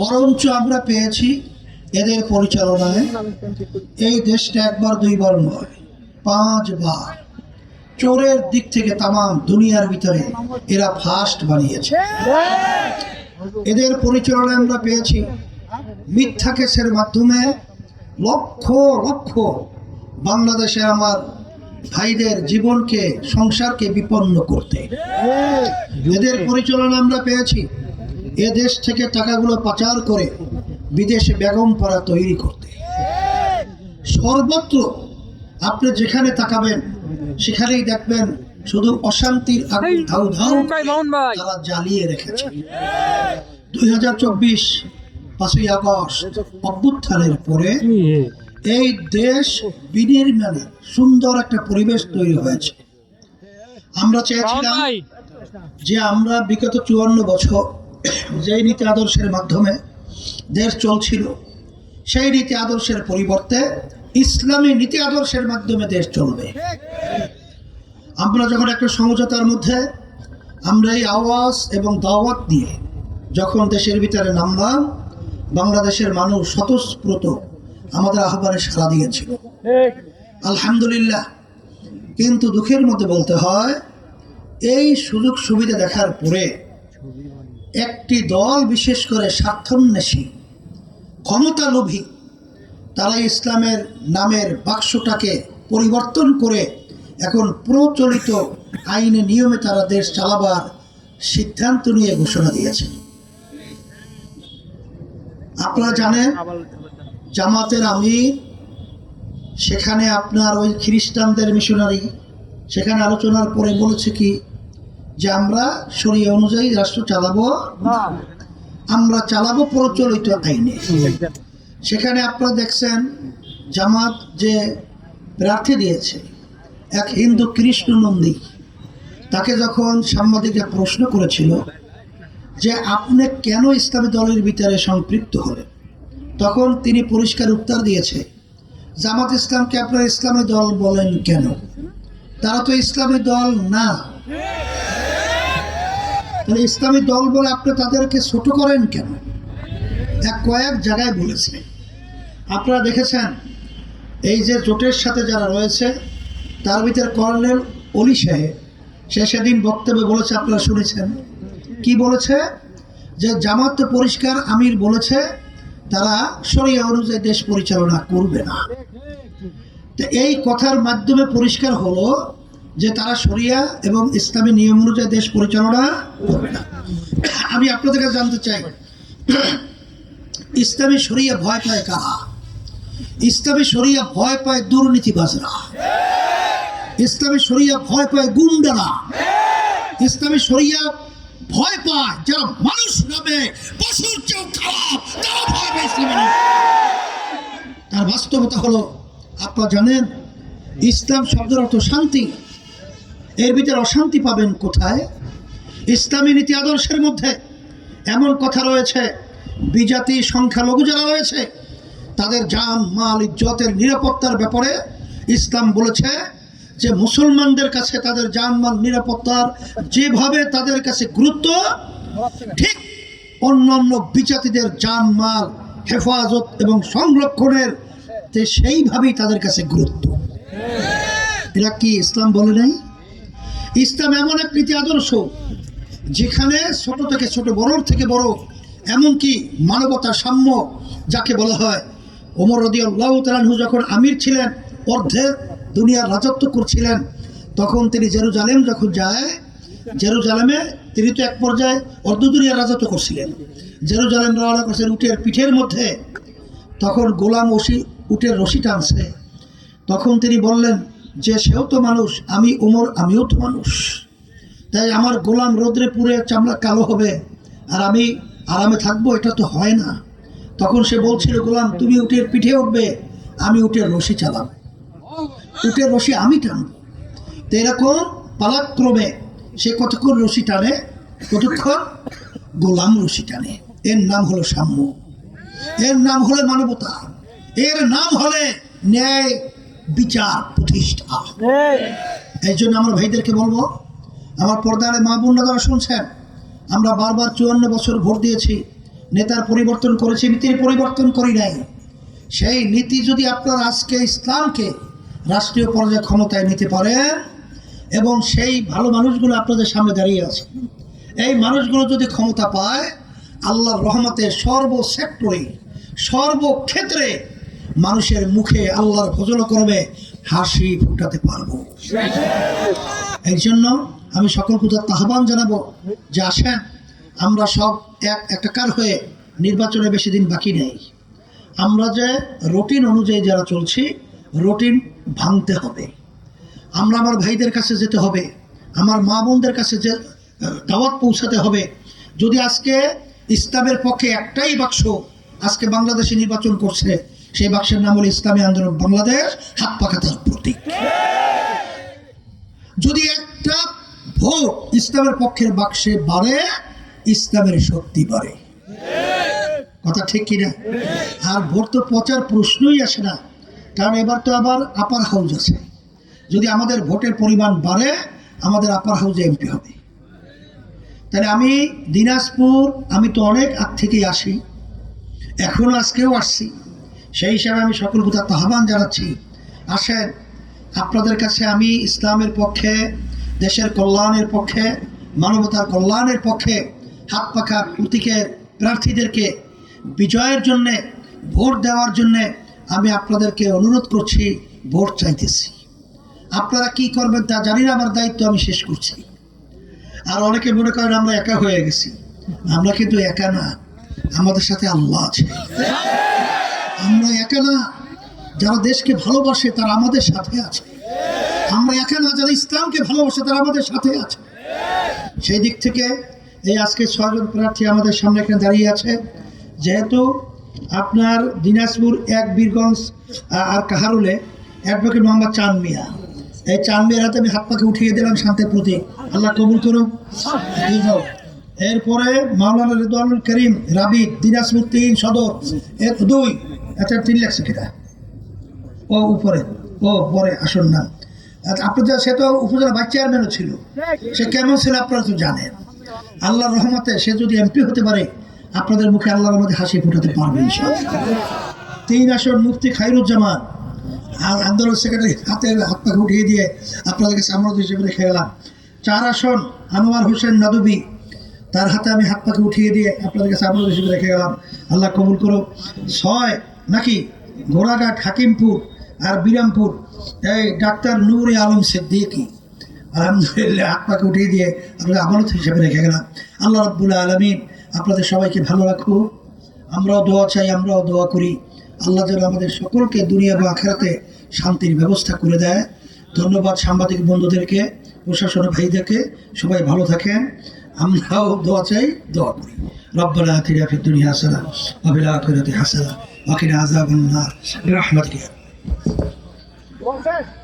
বরঞ্চ আমরা পেয়েছি এদের পরিচালনায়। এই দেশটা একবার দুইবার নয় পাঁচবার। চোরের দিক থেকে তামাম দুনিয়ার ভিতরে এরা ফার্স্ট বানিয়েছে। এদের পরিচালনায় আমরা পেয়েছি মিথ্যা কেসের মাধ্যমে লক্ষ লক্ষ বাংলাদেশে আমার ভাইদের জীবনকে সংসারকে বিপন্ন করতে। এদের পরিচালনা আমরা পেয়েছি এ দেশ থেকে টাকাগুলো পাচার করে বিদেশে বেগম পাড়া তৈরি করতে। সর্বত্র আপনি যেখানে তাকাবেন সেখানেই দেখবেন শুধু অশান্তির আগুন ধাউ ধাউ তারা জ্বালিয়ে রেখেছে। দুই হাজার চব্বিশ পাঁচই আগস্ট অভ্যুত্থানের পরে এই দেশ বিনির্মাণে সুন্দর একটা পরিবেশ তৈরি হয়েছে। আমরা চেয়েছিলাম যে আমরা বিগত চুয়ান্ন বছর যেই নীতি আদর্শের মাধ্যমে দেশ চলছিল, সেই নীতি আদর্শের পরিবর্তে ইসলামী নীতি আদর্শের মাধ্যমে দেশ চলবে। আমরা যখন একটা সমঝোতার মধ্যে, আমরা এই আওয়াজ এবং দাওয়াত দিয়ে যখন দেশের ভিতরে নামলাম, বাংলাদেশের মানুষ স্বতঃস্ফূর্ত আমাদের আহ্বানে সাড়া দিয়েছিল। আলহামদুলিল্লাহ। কিন্তু দুঃখের মধ্যে বলতে হয়, এই সুযোগ সুবিধা দেখার পরে একটি দল বিশেষ করে স্বার্থন্বেষী ক্ষমতা লোভী তারা ইসলামের নামের বাক্সটাকে পরিবর্তন করে এখন প্রচলিত আইনে নিয়মে তারা দেশ চালাবার সিদ্ধান্ত নিয়ে ঘোষণা দিয়েছে। আপনারা জানেন, জামাতের আমির, সেখানে আপনার ওই খ্রিস্টানদের মিশনারি, সেখানে আলোচনার পরে বলেছে কি যে আমরা শরীয় অনুযায়ী রাষ্ট্র চালাবো আমরা চালাবো প্রচলিত আইনে। সেখানে আপনারা দেখছেন জামাত যে প্রার্থী দিয়েছে এক হিন্দু কৃষ্ণ নন্দী তাকে যখন সাংবাদিকরা প্রশ্ন করেছিল যে আপনি কেন ইসলামী দলের ভিতরে সম্পৃক্ত হলেন তখন তিনি পরিষ্কার উত্তর দিয়েছে জামাত ইসলামকে আপনারা ইসলামী দল বলেন কেন? তারা তো ইসলামী দল না। তাহলে ইসলামী দল বলে আপনি তাদেরকে ছোট করেন কেন? এক কয়েক জায়গায় বলেছে। আপনারা দেখেছেন, এই যে জোটের সাথে যারা রয়েছে, তার ভিতরে কর্নেল অলি সাহেব, সে সেদিন বক্তব্যে বলেছে, আপনারা শুনেছেন। কি বলেছে? যে জামাত পরিষ্কার আমির বলেছে, তারা সরিয়া অনুযায়ী দেশ পরিচালনা করবে না। তো এই কথার মাধ্যমে পরিষ্কার হলো যে তারা শরিয়া এবং ইসলামী নিয়ম অনুযায়ী দেশ পরিচালনা করবে না। আমি আপনাদের কাছে জানতে চাই, ইসলামী শরিয়া ভয় পায় কারা? ইসলামী শরিয়া ভয় পায় দুর্নীতিবাজরা। ইসলামী শরিয়া ভয় পায় গুন্ডারা। ইসলামী শরিয়া ভয় পায় যারা মানুষ নামে ভয় তার বাস্তবতা হলো, আপনারা জানেন, ইসলাম শব্দের অর্থ শান্তি। এর ভিতরে অশান্তি পাবেন কোথায়? ইসলামী নীতি আদর্শের মধ্যে এমন কথা রয়েছে, বিজাতি সংখ্যালঘু যারা রয়েছে, তাদের জান, মাল, ইজ্জতের নিরাপত্তার ব্যাপারে ইসলাম বলেছে যে মুসলমানদের কাছে তাদের জান, মাল, নিরাপত্তার যেভাবে তাদের কাছে গুরুত্ব, ঠিক অন্যান্য বিজাতিদের জান, মাল, হেফাজত এবং সংরক্ষণের সেইভাবেই তাদের কাছে গুরুত্ব। এরা কি ইসলাম বলে নাই? ইসলাম এমন এক প্রীতি আদর্শ, যেখানে ছোট থেকে ছোট, বড়র থেকে বড়, এমনকি মানবতা সাম্য যাকে বলা হয়। ওমর রদি আল্লাহ যখন আমির ছিলেন অর্ধেক দুনিয়ার রাজত্ব করছিলেন, তখন তিনি জেরুজালেম যখন যায়, জেরুজালেমে তিনি তো এক পর্যায়ে অর্ধ দুনিয়ার রাজত্ব করছিলেন। জেরুজালেম রওনা করছেন উটের পিঠের মধ্যে, তখন গোলাম ওসি উটের রশি টানছে তখন তিনি বললেন যে সেও তো মানুষ, আমি উমর, আমিও তো মানুষ। তাই আমার গোলাম রোদ্রে পুড়ে চামড়া কালো হবে, আর আমি আরামে থাকব, এটা তো হয় না। তখন সে বলছিল, গোলাম, তুমি উটের পিঠে উঠবে, আমি উটের রশি চালাম উটের রশি আমি টানব। তো এরকম পালাক্রমে সে কতক্ষণ রশি টানে? কতক্ষণ? গোলাম রশি টানে। এর নাম হলো সাম্য। এর নাম হলো মানবতা। এর নাম হলে ন্যায় বিচার প্রতিষ্ঠা। এই। জন্য আমরা ভাইদেরকে বলব আমার পর্দারে মা বোনরা যারা শুনছেন আমরা বারবার চুয়ান্ন বছর ভোট দিয়েছি নেতার পরিবর্তন করেছি নীতির পরিবর্তন করি নাই। সেই নীতি যদি আপনার আজকে ইসলামকে রাষ্ট্রীয় পর্যায়ে ক্ষমতায় নিতে পারেন এবং সেই ভালো মানুষগুলো আপনাদের সামনে দাঁড়িয়ে আছে এই মানুষগুলো যদি ক্ষমতা পায় আল্লাহর রহমতে সর্ব সেক্টরে সর্বক্ষেত্রে মানুষের মুখে আল্লাহর ফজল করবে হাসি ফুটাতে পারব। এই জন্য আমি সকল পূজার আহ্বান জানাব যে আসেন, আমরা সব এক একাকার হয়ে নির্বাচনে বেশি দিন বাকি নেই। আমরা যে রুটিন অনুযায়ী যারা চলছি, রুটিন ভাঙতে হবে। আমরা আমার ভাইদের কাছে যেতে হবে, আমার মা বোনদের কাছে যে দাওয়াত পৌঁছাতে হবে। যদি আজকে ইসলামের পক্ষে একটাই বাক্স আজকে বাংলাদেশে নির্বাচন করছে সেই বাক্সের নাম হলো ইসলামী আন্দোলন বাংলাদেশ, হাত পাকা তার প্রতীক। যদি একটা ভোট ইসলামের পক্ষের বাক্সে বাড়ে, ইসলামের শক্তি বাড়ে। কথা ঠিক কিনা আর ভোট তো পচার প্রশ্নই আসে না। কারণ এবার তো আবার আপার হাউস আছে। যদি আমাদের ভোটের পরিমাণ বাড়ে, আমাদের আপার হাউসে এমপি হবে। তাহলে আমি দিনাজপুর, আমি তো অনেক আগ থেকেই আসি। এখনও আজকেও আসছি। সেই হিসাবে আমি সকল কোথাও আহ্বান জানাচ্ছি। আসেন, আপনাদের কাছে আমি ইসলামের পক্ষে, দেশের কল্যাণের পক্ষে, মানবতার কল্যাণের পক্ষে হাত পাখা প্রতীকের প্রার্থীদেরকে বিজয়ের জন্যে, ভোট দেওয়ার জন্যে আমি আপনাদেরকে অনুরোধ করছি, ভোট চাইতেছি। আপনারা কি করবেন তা জানি না, আমার দায়িত্ব আমি শেষ করছি। আর অনেকে মনে করেন আমরা একা হয়ে গেছি। আমরা কিন্তু একা না, আমাদের সাথে আল্লাহ আছে। আমরা একা না, যারা দেশকে ভালোবাসে তারা আমাদের সাথে আছে। আমরা একা না, যারা ইসলামকে ভালোবাসে তারা আমাদের সাথে আছে। সেই দিক থেকে এই আজকে ছয়জন প্রার্থী আমাদের সামনে এখানে দাঁড়িয়ে আছে। যেহেতু আপনার দিনাজপুর এক বীরগঞ্জ আর কাহারুলে অ্যাডভোকেট মোহাম্মদ চাঁদ মিয়া। এই চাঁদ মিয়ার হাতে আমি হাত পাকে উঠিয়ে দিলাম শান্তির প্রতীক। আল্লাহ কবুল হোক। এরপরে মাওলানা রেদওয়ানুল করিম রাবি দিনাজপুর তিন সদর এর দুই আচ্ছা তিন লাখ কিনা? ও উপরে ও পরে আসুন না। আচ্ছা, আপনাদের সে তো উপজেলা ভাইস চেয়ারম্যানও ছিল। সে কেমন ছিল আপনারা তো জানেন। আল্লাহর রহমতে সে যদি এমপি হতে পারে আপনাদের মুখে আল্লাহর রহমতে হাসি ফোটাতে পারবে তিন আসন মুফতি খাইরুজ্জামান আর আন্দোলন সেক্রেটারি হাতে হাত পাখা উঠিয়ে দিয়ে আপনাদের কাছে আমরা হিসেবে রেখে গেলাম। চার আসন আনোয়ার হোসেন নাদুবি তার হাতে আমি হাত পাকে উঠিয়ে দিয়ে আপনাদের কাছে আমরা হিসেবে রেখে গেলাম। আল্লাহ কবুল করো ছয়, নাকি ঘোড়াঘাট হাকিমপুর আর বিরামপুর? এই ডাক্তার নূরে আলম সিদ্দিকি। আলহামদুলিল্লাহ, হাত পাকে উঠিয়ে দিয়ে আপনাদের আমানত হিসেবে রেখে গেলাম। আল্লাহ রব্বুল্লাহ আলমিন আপনাদের সবাইকে ভালো রাখুক। আমরাও দোয়া চাই, আমরাও দোয়া করি। আল্লাহ যেন আমাদের সকলকে দুনিয়া বা আখেরাতে শান্তির ব্যবস্থা করে দেয়। ধন্যবাদ সাংবাদিক বন্ধুদেরকে, প্রশাসনের ভাইদেরকে। সবাই ভালো থাকেন। আমরাও দোয়া চাই দোয়া করি। রব্বানা আতিনা ফিদ দুনিয়া হাসানা ওয়া ফিল আখিরাতি হাসানা ওয়া কিনা আযাবান নার। বিরহমাতিকা।